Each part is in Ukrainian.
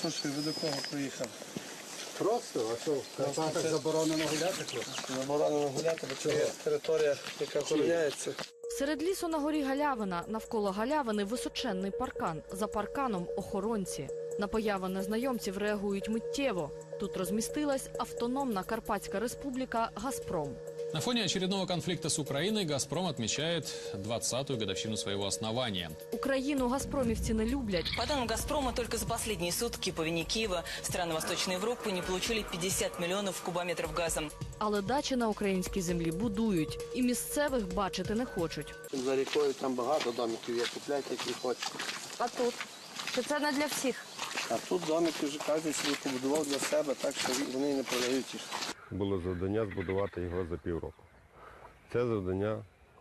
Слушай, ви до кого приїхав? Просто, а що, в Карпатах заборонено гуляти? Заборонено гуляти, бо це територія, яка охороняється. Серед лісу на горі Галявина, навколо галявини височенний паркан. За парканом охоронці. На появи незнайомців реагують миттєво. Тут розмістилась автономна Карпатська республіка Газпром. На фоне очередного конфликта с Украиной «Газпром» отмечает 20-ю годовщину своего основания. Україну газпромівці не люблять. По данным «Газпрома», только за последние сутки по вине Киева страны Восточной Европы не получили 50 миллионов кубометров газа. Але дачі на українській землі будують і місцевих бачити не хочуть. За рікою там багато домиків є, купляйте, які хочете. А тут чи це не для всіх? А тут домики вже кожен собі побудував для себе, так що вони і не продають їх. було завдання збудувати його за півроку. Це завдання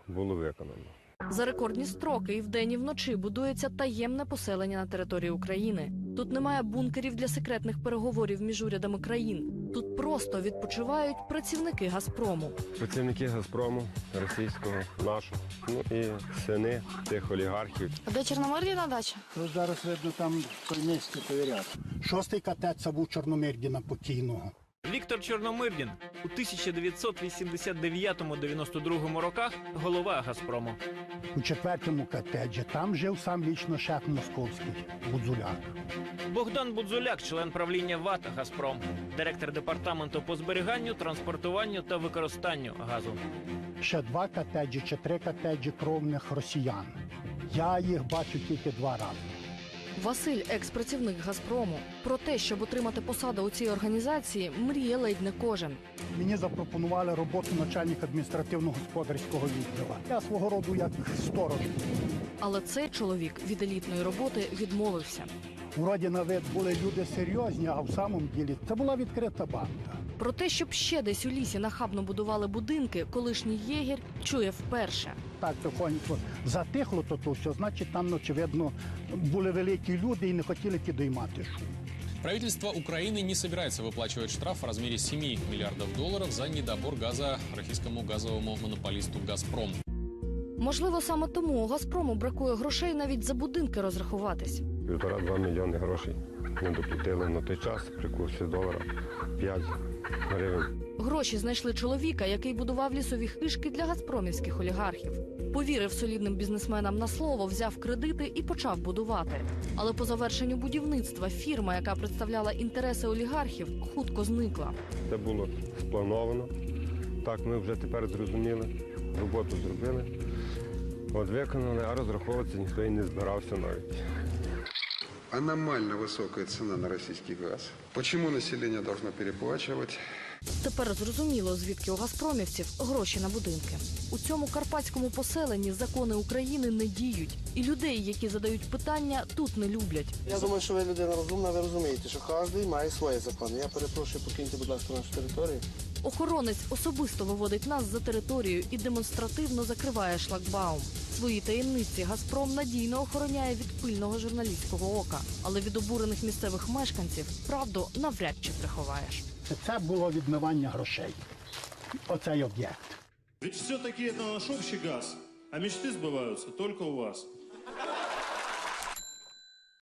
було виконано. За рекордні строки і вдень і вночі будується таємне поселення на території України. Тут немає бункерів для секретних переговорів між урядами країн. Тут просто відпочивають працівники Газпрому. Працівники Газпрому, російського, нашого, ну і сини тих олігархів. А де Чорномор'яна дача? Ну, зараз видно там той місці перевіряти. Шостий катет це був Чорномирдіна покійного. Віктор Чорномирдін у 1989-92 роках голова Газпрому. У четвертому катеджі там жив сам лічно шеф московський Будзуляк. Богдан Будзуляк, член правління ВАТ Газпром, директор департаменту по зберіганню, транспортуванню та використанню газу. Ще два катеджі чи три катеджі кровних росіян. Я їх бачу тільки два рази. Василь, екс-працівник Газпрому. Про те, щоб отримати посаду у цій організації, мріє ледь не кожен. Мені запропонували роботу начальника адміністративно-господарського відділу. Я свого роду як сторож. Але цей чоловік від елітної роботи відмовився. Вроді на вид були люди серйозні, а в самому ділі це була відкрита банка. Про те, щоб ще десь у лісі нахабно будували будинки, колишній єгір чує вперше. Так тихонько затихло, то, то все, значить там, очевидно, були великі люди і не хотіли підіймати шум. Правительство Украины не собирается выплачивать штраф в размере 7 миллиардов долларов за недобор газа российскому газовому монополисту «Газпром». Можливо, саме тому у Газпрому бракує грошей навіть за будинки розрахуватись. Півтора-два мільйони грошей не доплатили на той час при курсі долара 5 гривень. Гроші знайшли чоловіка, який будував лісові хишки для газпромівських олігархів. Повірив солідним бізнесменам на слово, взяв кредити і почав будувати. Але по завершенню будівництва фірма, яка представляла інтереси олігархів, хутко зникла. Це було сплановано. Так, ми вже тепер зрозуміли, роботу зробили. От виконали, а розраховуватися ніхто і не збирався навіть. Аномально высокая цена на российский газ. Почему население должно переплачивать? Тепер зрозуміло, звідки у газпромівців гроші на будинки. У цьому карпатському поселенні закони України не діють, і людей, які задають питання, тут не люблять. Я думаю, що ви людина розумна, ви розумієте, що кожен має свої закони. Я перепрошую, покиньте, будь ласка, нашу територію. Охоронець особисто виводить нас за територію і демонстративно закриває шлагбаум. Свої таємниці Газпром надійно охороняє від пильного журналістського ока, але від обурених місцевих мешканців правду навряд чи приховаєш. Це було відмивання грошей. Оцей об'єкт. Ведь все-таки это наш общий газ, а мечты сбываются только у вас.